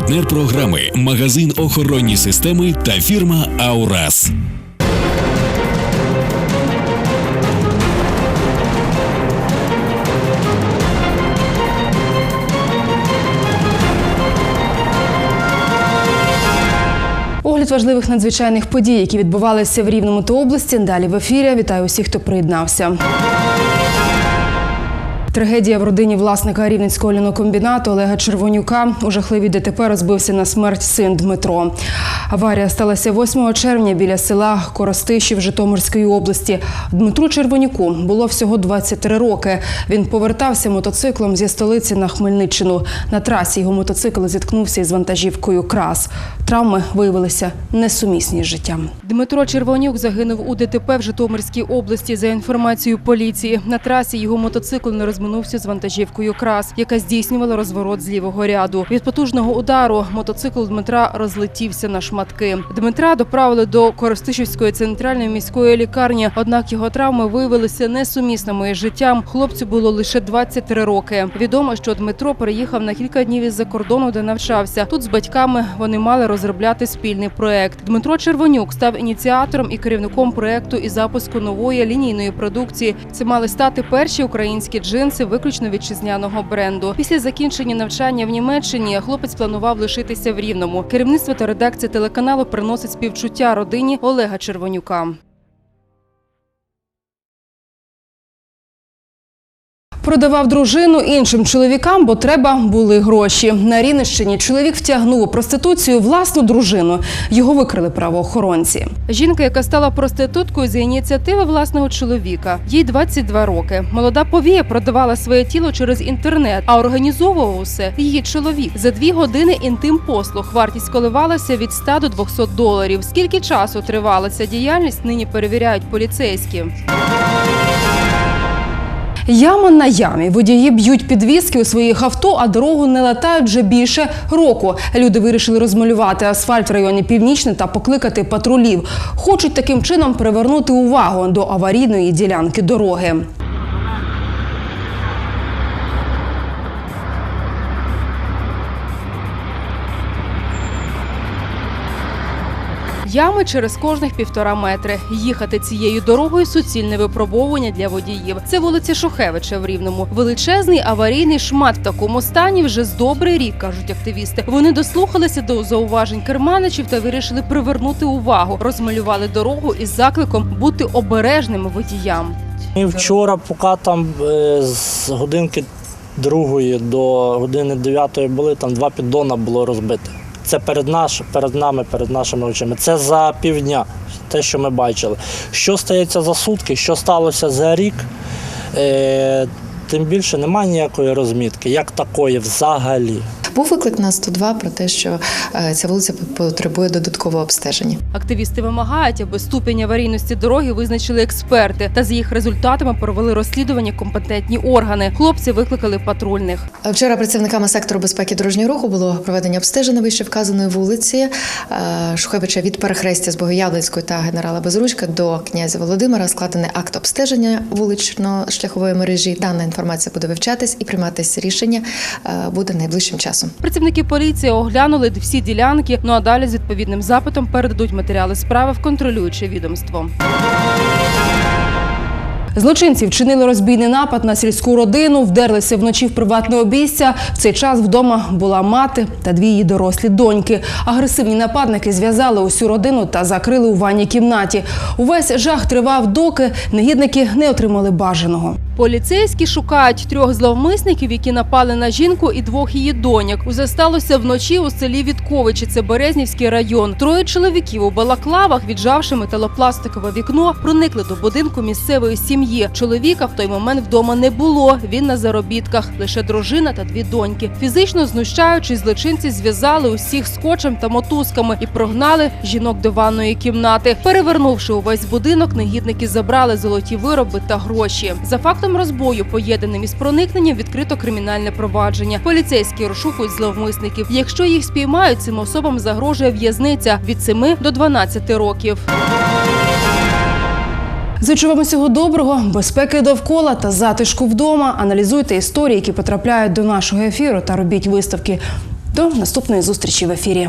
Партнер програми магазин охоронні системи та фірма Аурас. Огляд важливих надзвичайних подій, які відбувалися в Рівному та області. Далі в ефірі. Вітаю усіх, хто приєднався. Трагедія в родині власника рівненського лінокомбінату Олега Червонюка у жахливій ДТП розбився на смерть син Дмитро. Аварія сталася 8 червня біля села Коростишів Житомирської області. Дмитру Червонюку було всього 23 роки. Він повертався мотоциклом зі столиці на Хмельниччину. На трасі його мотоцикл зіткнувся із вантажівкою крас. Травми виявилися несумісні з життям. Дмитро Червонюк загинув у ДТП в Житомирській області. За інформацією поліції, на трасі його мотоцикл не розминувся з вантажівкою крас, яка здійснювала розворот з лівого ряду. Від потужного удару мотоцикл Дмитра розлетівся на шматки. Дмитра доправили до Коростишівської центральної міської лікарні. Однак його травми виявилися несумісними із життям. Хлопцю було лише 23 роки. Відомо, що Дмитро переїхав на кілька днів із-за кордону, де навчався. Тут з батьками вони мали розробляти спільний проект. Дмитро Червонюк став ініціатором і керівником проекту і запуску нової лінійної продукції. Це мали стати перші українські джинси виключно вітчизняного бренду. Після закінчення навчання в Німеччині хлопець планував лишитися в Рівному. Керівництво та редакція телеканалу приносить співчуття родині Олега Червонюка. Продавав дружину іншим чоловікам, бо треба були гроші. На Рівненщині чоловік втягнув у проституцію власну дружину. Його викрили правоохоронці. Жінка, яка стала проституткою за ініціативи власного чоловіка. Їй 22 роки. Молода повія продавала своє тіло через інтернет, а організовував усе її чоловік. За дві години інтим послуг вартість коливалася від 100 до 200 доларів. Скільки часу тривала ця діяльність, нині перевіряють поліцейські. Яма на ямі. Водії б'ють підвіски у своїх авто, а дорогу не латають вже більше року. Люди вирішили розмалювати асфальт в районі Північне та покликати патрулів. Хочуть таким чином привернути увагу до аварійної ділянки дороги. Ями через кожних півтора метри. Їхати цією дорогою суцільне випробовування для водіїв. Це вулиця Шухевича в Рівному. Величезний аварійний шмат в такому стані вже з добрий рік, кажуть активісти. Вони дослухалися до зауважень керманичів та вирішили привернути увагу. Розмалювали дорогу із закликом бути обережними водіям. Ми вчора, поки там е, з годинки другої до години дев'ятої були, там два піддона було розбите. Це перед, наш, перед нами, перед нашими очима. Це за півдня, те, що ми бачили. Що стається за сутки, що сталося за рік, е, тим більше немає ніякої розмітки, як такої взагалі. Був виклик на 102 про те, що е, ця вулиця потребує додаткового обстеження. Активісти вимагають, аби ступінь аварійності дороги визначили експерти, та з їх результатами провели розслідування компетентні органи. Хлопці викликали патрульних. Вчора працівниками сектору безпеки дорожнього руху було проведення обстеження вище вказаної вулиці е, Шухевича від перехрестя з Богоявленської та генерала Безручка до князя Володимира. Складений акт обстеження вулично-шляхової мережі. Дана інформація буде вивчатись і прийматися рішення е, буде найближчим часом. Працівники поліції оглянули всі ділянки. Ну а далі з відповідним запитом передадуть матеріали справи в контролююче відомство. Злочинці вчинили розбійний напад на сільську родину, вдерлися вночі в приватне обійстя. В цей час вдома була мати та дві її дорослі доньки. Агресивні нападники зв'язали усю родину та закрили у ванній кімнаті. Увесь жах тривав, доки негідники не отримали бажаного. Поліцейські шукають трьох зловмисників, які напали на жінку і двох її доньок. Усе сталося вночі у селі Вітковичі. Це Березнівський район. Троє чоловіків у балаклавах, віджавши металопластикове вікно, проникли до будинку місцевої сім'ї. Чоловіка в той момент вдома не було. Він на заробітках. Лише дружина та дві доньки. Фізично знущаючись, злочинці зв'язали усіх скотчем та мотузками і прогнали жінок до ванної кімнати. Перевернувши увесь будинок, негідники забрали золоті вироби та гроші. За фактом розбою, поєднаним із проникненням, відкрито кримінальне провадження. Поліцейські розшукують зловмисників. Якщо їх спіймають, цим особам загрожує в'язниця від 7 до 12 років. Зичу вам доброго, безпеки довкола та затишку вдома. Аналізуйте історії, які потрапляють до нашого ефіру, та робіть виставки. До наступної зустрічі в ефірі.